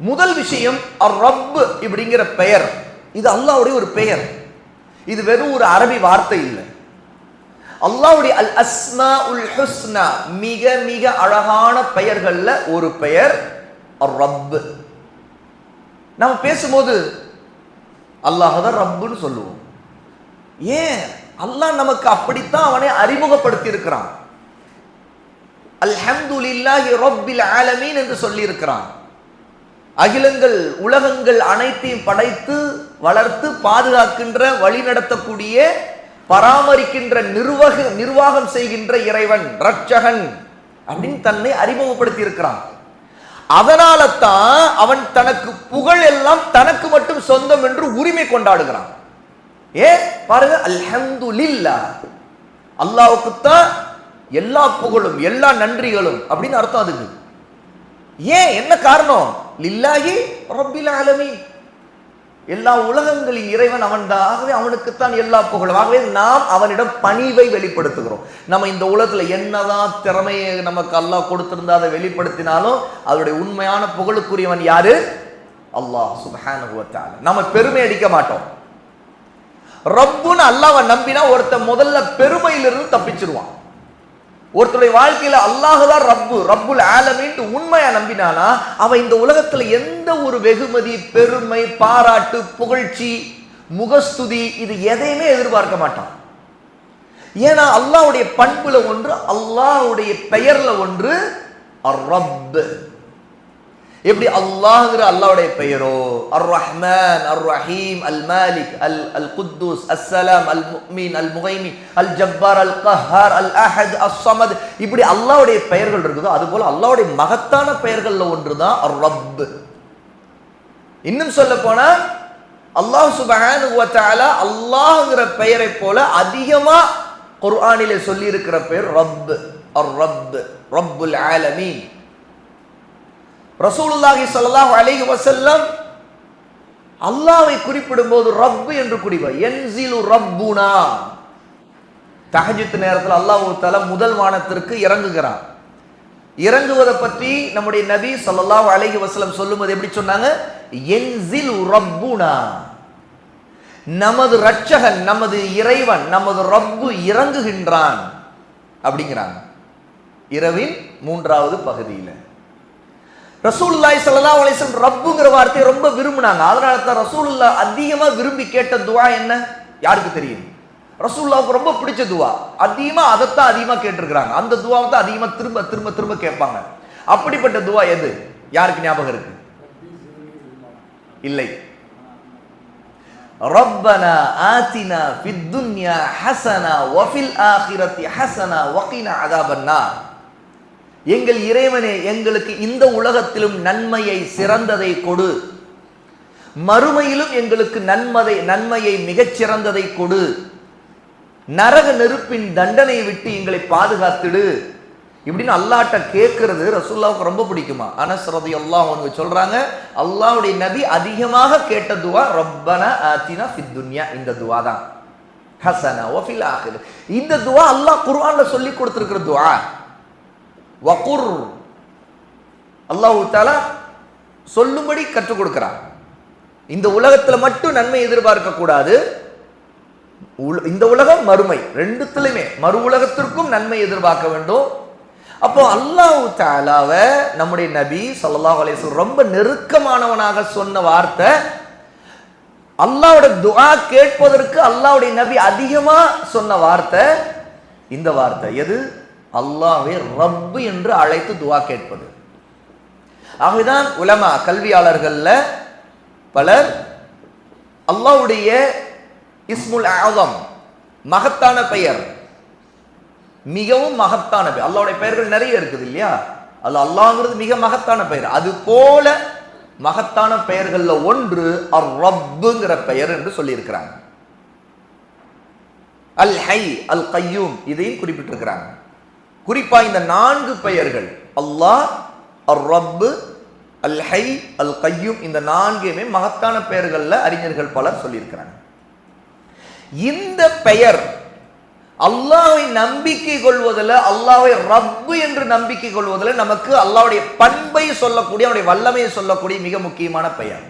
முதல் விஷயம் ரப் இப்படிங்கிற பெயர். இது அல்லாவுடைய ஒரு பெயர். இது வெறும் ஒரு அரபி வார்த்தை இல்லை. அல்லாவுடைய அல் அஸ்மா உல் ஹுஸ்னா மிக மிக அழகான பெயர்கள்ல ஒரு பெயர் ரப் நம்ம பேசும்போது அல்லாஹ் தான் ரப்புன்னு சொல்லுவோம் ஏன்? அல்லாஹ் நமக்கு அப்படித்தான் அவனை அறிமுகப்படுத்தி இருக்கிறான் அல்ஹம்துலில்லாஹி ரப்பில் ஆலமீன் என்று சொல்லி இருக்கிறான் அகிலங்கள் உலகங்கள் அனைத்தையும் படைத்து வளர்த்து பாதுகாக்கின்ற வழி நடத்தக்கூடிய பராமரிக்கின்ற நிர்வாக நிர்வாகம் செய்கின்ற இறைவன் ரட்சகன் அப்படின்னு தன்னை அறிமுகப்படுத்தி இருக்கிறான் அதனால தான் அவன் தனக்கு புகழ் எல்லாம் தனக்கு மட்டும் சொந்தம் என்று உரிமை கொண்டாடுகிறான். ஏ பாருங்க அல்ஹம்துலில்லா. அல்லாவுக்கு தான் எல்லா புகழும் எல்லா நன்றிகளும் அப்படின்னு அர்த்தம் அதுக்கு. ஏன்? என்ன காரணம்? லில்லாஹி ரப்பில் ஆலமீன். எல்லா உலகங்களின் இறைவன் அவன் தான் ஆகவே அவனுக்குத்தான் எல்லா புகழும். ஆகவே நாம் அவனிடம் பணிவை வெளிப்படுத்துகிறோம். நம்ம இந்த உலகத்தில் என்னதான் திறமையை நமக்கு அல்லாஹ் கொடுத்திருந்தா அதை வெளிப்படுத்தினாலும் அதனுடைய உண்மையான புகழுக்குரியவன் யாரு? அல்லாஹ் சுப்ஹானஹு நம்ம பெருமை அடிக்க மாட்டோம். ரப்புன்னு அல்லாவை நம்பினா ஒருத்தன் முதல்ல பெருமையிலிருந்து தப்பிச்சிருவான். ஒருத்தருடைய வாழ்க்கையில அல்லாஹுதான் ரப்பு ரப்புல் ஆலமின்ட்டு உண்மையா நம்பினானா அவன் இந்த உலகத்துல எந்த ஒரு வெகுமதி பெருமை பாராட்டு புகழ்ச்சி முகஸ்துதி இது எதையுமே எதிர்பார்க்க மாட்டான். ஏன்னா அல்லாவுடைய பண்புல ஒன்று அல்லாவுடைய பெயர்ல ஒன்று ரப்பு எப்படி அல்லாஹ்ங்கிற அல்லாவுடைய பெயரோ? அர் ரஹ்மான் அர் ரஹீம் அல் மாலிக் அல் அல் குத்தூஸ் அஸ்ஸலாம் அல் முக்மீன் அல் முகைமி அல் ஜப்பார் அல் கஹார் அல் அஹத் அஸ் சமத் இப்படி அல்லாவுடைய பெயர்கள் இருக்குதோ அது போல அல்லாவுடைய மகத்தான பெயர்களில் ஒன்று தான் அர் ரப் இன்னும் சொல்ல போனா அல்லாஹ் சுபஹானஹு வ தஆலா அல்லாஹ்ங்கிற பெயரை போல அதிகமா குர்ஆனிலே சொல்லி இருக்கிற பெயர் ரப். அர் ரப் ரப்புல் ஆலமீன். ரசூலுல்லாஹி சொல்லலாம் அலிஹி வசல்லம் அல்லாவை குறிப்பிடும் குறிப்பிடும்போது ரப்பு என்று குறிப்பார் என்சிலு ரப்புனா. தஹஜ்ஜுத் நேரத்தில் அல்லாஹ் தஆலா முதல் வானத்திற்கு இறங்குகிறான் இறங்குவதை பற்றி நம்முடைய நபி ஸல்லல்லாஹு அலிஹி வஸல்லம் சொல்லும்போது எப்படி சொன்னாங்க? என்சிலு ரப்புனா. நமது ரட்சகன் நமது இறைவன் நமது ரப்பு இறங்குகின்றான் அப்படிங்கிறாங்க. இரவின் மூன்றாவது பகுதியில். ரசூலுல்லாய் சல்லா அலிஸ்லம் ரப்புங்கிற வார்த்தையை ரொம்ப விரும்பினாங்க. அதனால தான் ரசூலுல்லா அதிகமாக விரும்பி கேட்ட துவா என்ன? யாருக்கு தெரியும்? ரசூல்லாவுக்கு ரொம்ப பிடிச்ச துவா. அதிகமாக அதைத்தான் அதிகமாக கேட்டிருக்கிறாங்க. அந்த துவாவை தான் அதிகமாக திரும்ப திரும்ப திரும்ப கேட்பாங்க. அப்படிப்பட்ட துவா எது? யாருக்கு ஞாபகம் இருக்கு? இல்லை. ரப்பனா ஆத்தினா பித்துன்யா ஹசனா வஃபில் ஆஹிரத்தி ஹசனா வக்கீனா அதாபன்னா எங்கள் இறைவனே எங்களுக்கு இந்த உலகத்திலும் நன்மையை சிறந்ததை கொடு. மறுமையிலும் எங்களுக்கு நன்மதை நன்மையை மிகச் சிறந்ததை கொடு. நரக நெருப்பின் தண்டனையை விட்டு எங்களை பாதுகாத்துடு. இப்படின்னு அல்லாட்ட கேட்கறது ரசூல்லாவுக்கு ரொம்ப பிடிக்குமா? அனஸ் ரதி அல்லாஹ் அவங்க சொல்றாங்க அல்லாவுடைய நபி அதிகமாக கேட்ட துவா ரப்பன ஆத்தினா ஃபித் துன்யா. இந்த துவா தான். ஹசனா வஃபில் ஆகுது இந்த துவா அல்லாஹ் குர்ஆன்ல சொல்லி கொடுத்துருக்கிற துவா. வகுர். அல்லாஹு தாலா சொல்லும்படி கற்றுக் கொடுக்கிறார். இந்த உலகத்தில் மட்டும் நன்மை எதிர்பார்க்க கூடாது. இந்த உலகம் மறுமை. ரெண்டுத்துலையுமே மறு உலகத்திற்கும் நன்மை எதிர்பார்க்க வேண்டும். அப்போ அல்லாஹு தாலாவை நம்முடைய நபி சல்லாஹ் அலைஹி ரொம்ப நெருக்கமானவனாக சொன்ன வார்த்தை அல்லாவோட துவா கேட்பதற்கு அல்லாவுடைய நபி அதிகமா சொன்ன வார்த்தை இந்த வார்த்தை. எது? அல்லாஹ்வை ரப்பு என்று அழைத்து துவா கேட்பது. ஆகவேதான் உலமா கல்வியாளர்கள்ல பலர் அல்லாஹ்வுடைய இஸ்முல் ஆதம் மகத்தான பெயர். மிகவும் மகத்தான பெயர். அல்லாவுடைய பெயர்கள் நிறைய இருக்குது இல்லையா? அது அல்லாங்கிறது மிக மகத்தான பெயர். அது போல மகத்தான பெயர்கள்ல ஒன்று அர் ரப்புங்கிற பெயர் என்று சொல்லியிருக்கிறாங்க. அல் ஹை அல் கையூம் இதையும் குறிப்பிட்டிருக்கிறாங்க. குறிப்பா இந்த நான்கு பெயர்கள். அல்லாஹ் அர் ரப்பு அல் ஹை அல் கையும் இந்த நான்குமே மகத்தான பெயர்கள்ல அறிஞர்கள் பலர் சொல்லியிருக்கிறாங்க. இந்த பெயர் அல்லாவை நம்பிக்கை கொள்வதில் அல்லாவை ரப்பு என்று நம்பிக்கை கொள்வதில் நமக்கு அல்லாவுடைய பண்பை சொல்லக்கூடிய அவனுடைய வல்லமையை சொல்லக்கூடிய மிக முக்கியமான பெயர்.